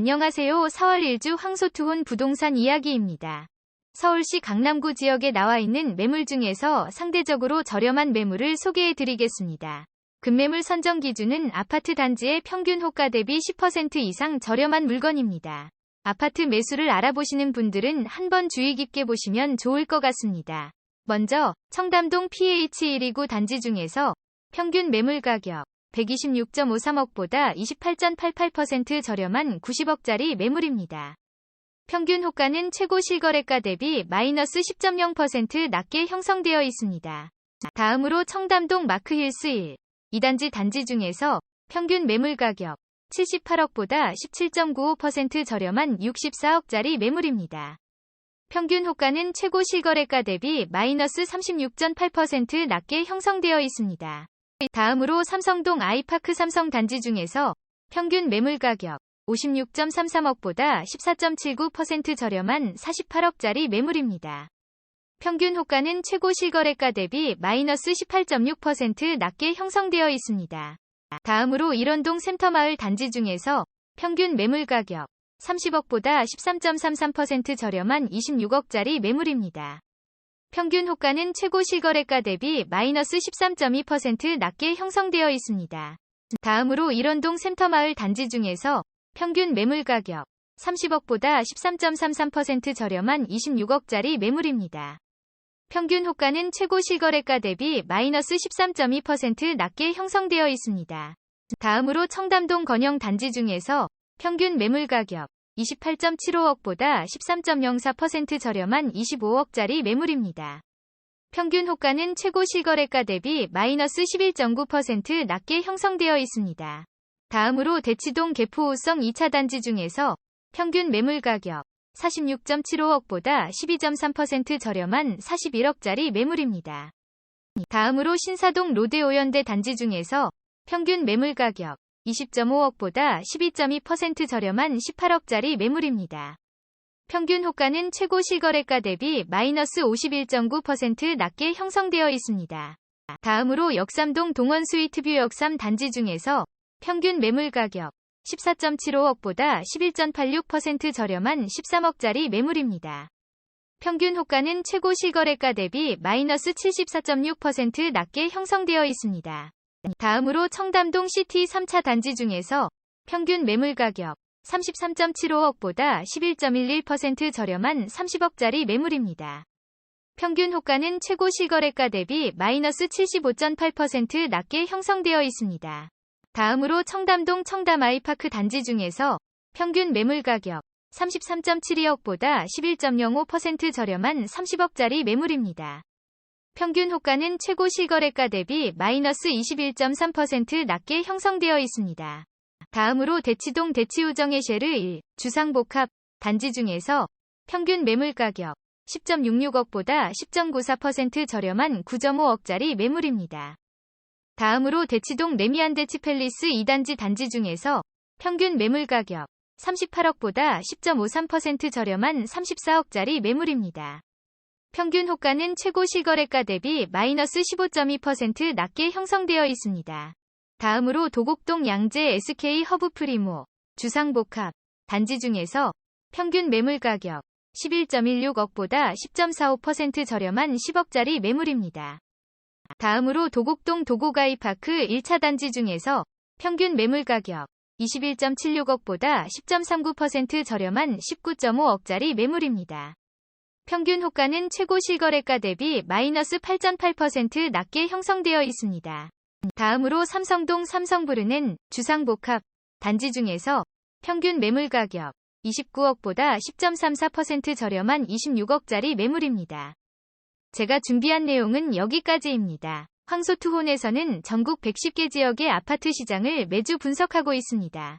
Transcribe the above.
안녕하세요. 4월 1주 황소투혼 부동산 이야기입니다. 서울시 강남구 지역에 나와 있는 매물 중에서 상대적으로 저렴한 매물을 소개해 드리겠습니다. 급매물 선정 기준은 아파트 단지의 평균 호가 대비 10% 이상 저렴한 물건입니다. 아파트 매수를 알아보시는 분들은 한번 주의 깊게 보시면 좋을 것 같습니다. 먼저 청담동 PH129 단지 중에서 평균 매물 가격 126.53억보다 28.88% 저렴한 90억짜리 매물입니다. 평균 호가는 최고 실거래가 대비 마이너스 10.0% 낮게 형성되어 있습니다. 다음으로 청담동 마크힐스 1. 이 단지 단지 중에서 평균 매물 가격 78억보다 17.95% 저렴한 64억짜리 매물입니다. 평균 호가는 최고 실거래가 대비 마이너스 36.8% 낮게 형성되어 있습니다. 다음으로 삼성동 아이파크 삼성 단지 중에서 평균 매물 가격 56.33억보다 14.79% 저렴한 48억짜리 매물입니다. 평균 호가는 최고 실거래가 대비 마이너스 18.6% 낮게 형성되어 있습니다. 다음으로 일원동 센터마을 단지 중에서 평균 매물 가격 30억보다 13.33% 저렴한 26억짜리 매물입니다. 평균 호가는 최고 실거래가 대비 마이너스 13.2% 낮게 형성되어 있습니다. 다음으로 일원동 센터마을 단지 중에서 평균 매물 가격 30억보다 13.33% 저렴한 26억짜리 매물입니다. 평균 호가는 최고 실거래가 대비 마이너스 13.2% 낮게 형성되어 있습니다. 다음으로 청담동 건영 단지 중에서 평균 매물 가격 28.75억보다 13.04% 저렴한 25억짜리 매물입니다. 평균 호가는 최고 실거래가 대비 마이너스 11.9% 낮게 형성되어 있습니다. 다음으로 대치동 개포우성 2차 단지 중에서 평균 매물 가격 46.75억보다 12.3% 저렴한 41억짜리 매물입니다. 다음으로 신사동 로데오연대 단지 중에서 평균 매물 가격 20.5억보다 12.2% 저렴한 18억짜리 매물입니다. 평균 호가는 최고 실거래가 대비 마이너스 51.9% 낮게 형성되어 있습니다. 다음으로 역삼동 동원 스위트뷰 역삼 단지 중에서 평균 매물 가격 14.75억보다 11.86% 저렴한 13억짜리 매물입니다. 평균 호가는 최고 실거래가 대비 마이너스 74.6% 낮게 형성되어 있습니다. 다음으로 청담동 시티 3차 단지 중에서 평균 매물 가격 33.75억보다 11.11% 저렴한 30억짜리 매물입니다. 평균 호가는 최고 실거래가 대비 마이너스 75.8% 낮게 형성되어 있습니다. 다음으로 청담동 청담 아이파크 단지 중에서 평균 매물 가격 33.72억보다 11.05% 저렴한 30억짜리 매물입니다. 평균 호가는 최고 실거래가 대비 마이너스 21.3% 낮게 형성되어 있습니다. 다음으로 대치동 대치우정의 쉐르 1 주상복합 단지 중에서 평균 매물 가격 10.66억보다 10.94% 저렴한 9.5억짜리 매물입니다. 다음으로 대치동 레미안 대치 팰리스 2단지 단지 중에서 평균 매물 가격 38억보다 10.53% 저렴한 34억짜리 매물입니다. 평균 호가는 최고 실거래가 대비 마이너스 15.2% 낮게 형성되어 있습니다. 다음으로 도곡동 양재 SK 허브 프리모 주상복합 단지 중에서 평균 매물 가격 11.16억보다 10.45% 저렴한 10억짜리 매물입니다. 다음으로 도곡동 도고가이파크 1차 단지 중에서 평균 매물 가격 21.76억보다 10.39% 저렴한 19.5억짜리 매물입니다. 평균 호가는 최고 실거래가 대비 마이너스 8.8% 낮게 형성되어 있습니다. 다음으로 삼성동 삼성브르는 주상복합 단지 중에서 평균 매물 가격 29억보다 10.34% 저렴한 26억짜리 매물입니다. 제가 준비한 내용은 여기까지입니다. 황소투혼에서는 전국 110개 지역의 아파트 시장을 매주 분석하고 있습니다.